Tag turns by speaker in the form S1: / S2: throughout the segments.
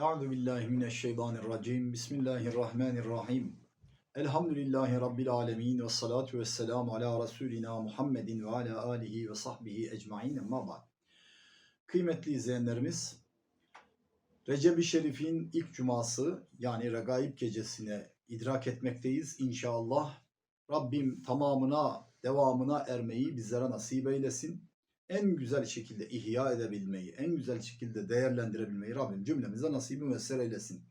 S1: Euzu billahi mineşşeytanirracim. Bismillahirrahmanirrahim. Elhamdülillahi rabbil alamin ve salatu vesselam ala resulina Muhammedin ve ala alihi ve sahbihi ecmaîn. Amma ba'd. Kıymetli izleyenlerimiz, Recep-i Şerif'in ilk cuması yani Regaib gecesine idrak etmekteyiz inşallah. Rabbim tamamına, devamına ermeyi bizlere nasip eylesin en güzel şekilde ihya edebilmeyi, en güzel şekilde değerlendirebilmeyi Rabbim cümlemize nasibi müessir eylesin.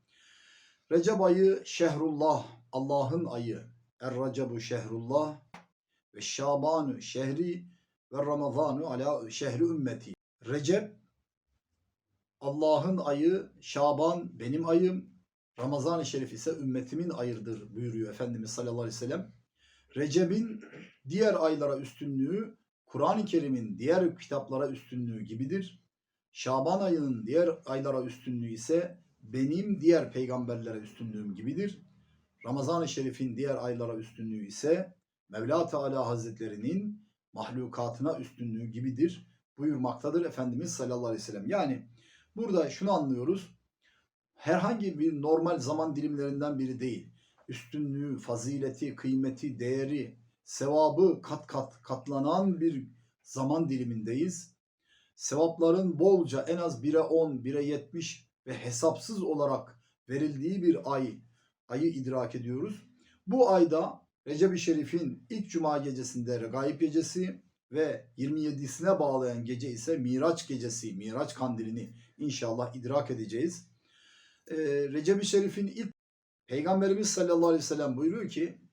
S1: Recep ayı şehrullah, Allah'ın ayı. Er-Recebu şehrullah ve Şabanu şehri ve Ramazanu ala şehri ümmeti. Recep Allah'ın ayı, Şaban benim ayım, Ramazan-ı Şerif ise ümmetimin ayıdır buyuruyor Efendimiz sallallahu aleyhi ve sellem. Recep'in diğer aylara üstünlüğü Kur'an-ı Kerim'in diğer kitaplara üstünlüğü gibidir. Şaban ayının diğer aylara üstünlüğü ise benim diğer peygamberlere üstünlüğüm gibidir. Ramazan-ı Şerif'in diğer aylara üstünlüğü ise Mevla Teala Hazretlerinin mahlukatına üstünlüğü gibidir buyurmaktadır Efendimiz sallallahu aleyhi ve sellem. Yani burada şunu anlıyoruz. Herhangi bir normal zaman dilimlerinden biri değil. Üstünlüğü, fazileti, kıymeti, değeri, sevabı kat kat katlanan bir zaman dilimindeyiz. Sevapların bolca en az 1'e 10, 1'e 70 ve hesapsız olarak verildiği bir ay, ayı idrak ediyoruz. Bu ayda Recep-i Şerif'in ilk cuma gecesinde Regaib gecesi ve 27'sine bağlayan gece ise Miraç gecesi, Miraç kandilini inşallah idrak edeceğiz. Ee, Recep-i Şerif'in ilk Peygamberimiz sallallahu aleyhi ve sellem buyuruyor ki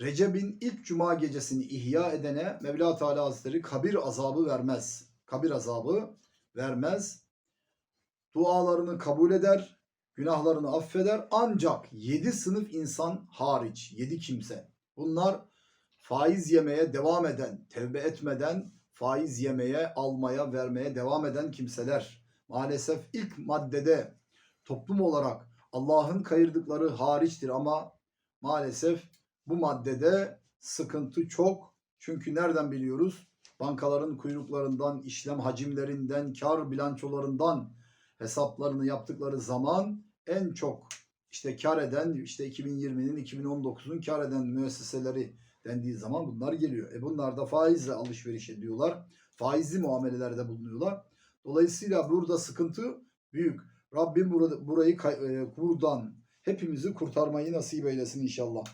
S1: Recep'in ilk cuma gecesini ihya edene Mevla Teala Hazretleri kabir azabı vermez. Kabir azabı vermez. Dualarını kabul eder, günahlarını affeder. Ancak yedi sınıf insan hariç, yedi kimse. Bunlar faiz yemeye devam eden, tevbe etmeden faiz yemeye, almaya, vermeye devam eden kimseler. Maalesef ilk maddede toplum olarak Allah'ın kayırdıkları hariçtir ama maalesef bu maddede sıkıntı çok. Çünkü nereden biliyoruz? Bankaların kuyruklarından, işlem hacimlerinden, kar bilançolarından hesaplarını yaptıkları zaman en çok işte kar eden, işte 2020'nin 2019'un kar eden müesseseleri dendiği zaman bunlar geliyor. E bunlar da faizle alışveriş ediyorlar. Faizli muamelelerde bulunuyorlar. Dolayısıyla burada sıkıntı büyük. Rabbim burada, burayı e, buradan hepimizi kurtarmayı nasip eylesin inşallah.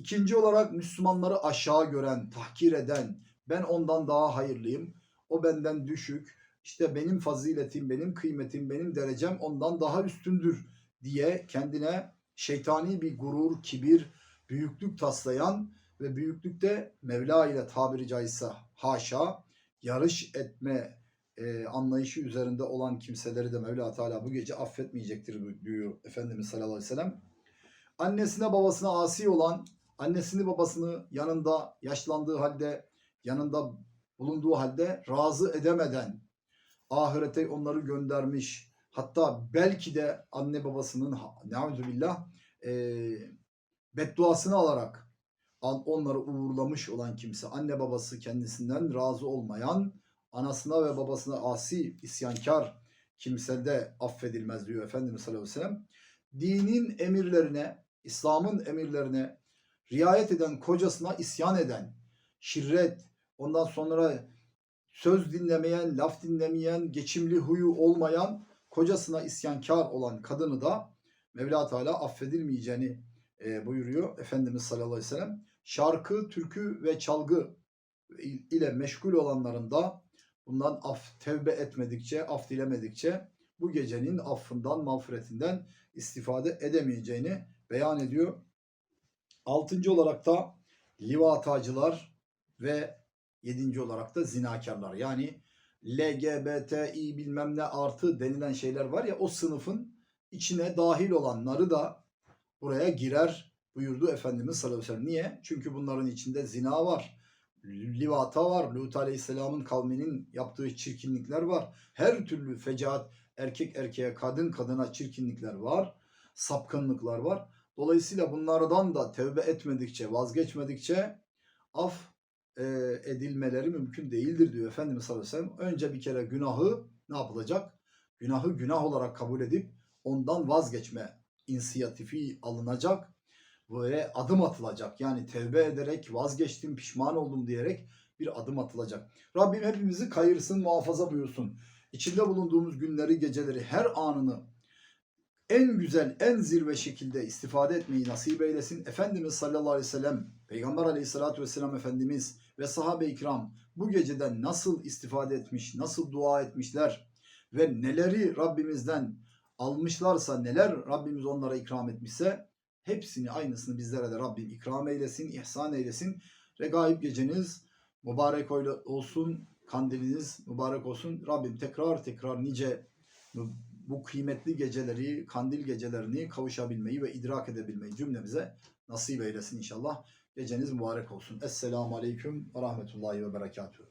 S1: İkinci olarak Müslümanları aşağı gören, tahkir eden, ben ondan daha hayırlıyım, o benden düşük, işte benim faziletim, benim kıymetim, benim derecem ondan daha üstündür diye kendine şeytani bir gurur, kibir, büyüklük taslayan ve büyüklükte Mevla ile tabiri caizse haşa yarış etme e, anlayışı üzerinde olan kimseleri de Mevla Teala bu gece affetmeyecektir diyor Efendimiz sallallahu aleyhi ve sellem. Annesine babasına asi olan annesini babasını yanında yaşlandığı halde yanında bulunduğu halde razı edemeden ahirete onları göndermiş. Hatta belki de anne babasının billah e, bedduasını alarak onları uğurlamış olan kimse, anne babası kendisinden razı olmayan, anasına ve babasına asi, isyankar kimse de affedilmez diyor Efendimiz sallallahu aleyhi ve sellem. Dinin emirlerine, İslam'ın emirlerine riayet eden kocasına isyan eden, şirret, ondan sonra söz dinlemeyen, laf dinlemeyen, geçimli huyu olmayan, kocasına isyankar olan kadını da Mevla Teala affedilmeyeceğini e, buyuruyor Efendimiz sallallahu aleyhi ve sellem. Şarkı, türkü ve çalgı ile meşgul olanların da bundan af tevbe etmedikçe, af dilemedikçe bu gecenin affından, mağfiretinden istifade edemeyeceğini beyan ediyor Altıncı olarak da livatacılar ve yedinci olarak da zinakarlar. Yani LGBTİ bilmem ne artı denilen şeyler var ya o sınıfın içine dahil olanları da buraya girer buyurdu Efendimiz sallallahu aleyhi ve sellem. Niye? Çünkü bunların içinde zina var, livata var, Lut aleyhisselamın kavminin yaptığı çirkinlikler var. Her türlü fecaat, erkek erkeğe, kadın kadına çirkinlikler var, sapkınlıklar var. Dolayısıyla bunlardan da tevbe etmedikçe, vazgeçmedikçe af e, edilmeleri mümkün değildir diyor Efendimiz sallallahu aleyhi ve sellem. Önce bir kere günahı ne yapılacak? Günahı günah olarak kabul edip ondan vazgeçme inisiyatifi alınacak ve adım atılacak. Yani tevbe ederek vazgeçtim, pişman oldum diyerek bir adım atılacak. Rabbim hepimizi kayırsın, muhafaza buyursun. İçinde bulunduğumuz günleri, geceleri, her anını en güzel, en zirve şekilde istifade etmeyi nasip eylesin. Efendimiz sallallahu aleyhi ve sellem, Peygamber aleyhissalatü vesselam Efendimiz ve sahabe-i kiram bu geceden nasıl istifade etmiş, nasıl dua etmişler ve neleri Rabbimizden almışlarsa, neler Rabbimiz onlara ikram etmişse hepsini aynısını bizlere de Rabbim ikram eylesin, ihsan eylesin. Regaib geceniz mübarek olsun, kandiliniz mübarek olsun. Rabbim tekrar tekrar nice bu kıymetli geceleri, kandil gecelerini kavuşabilmeyi ve idrak edebilmeyi cümlemize nasip eylesin inşallah. Geceniz mübarek olsun. Esselamu Aleyküm ve Rahmetullahi ve Berekatuhu.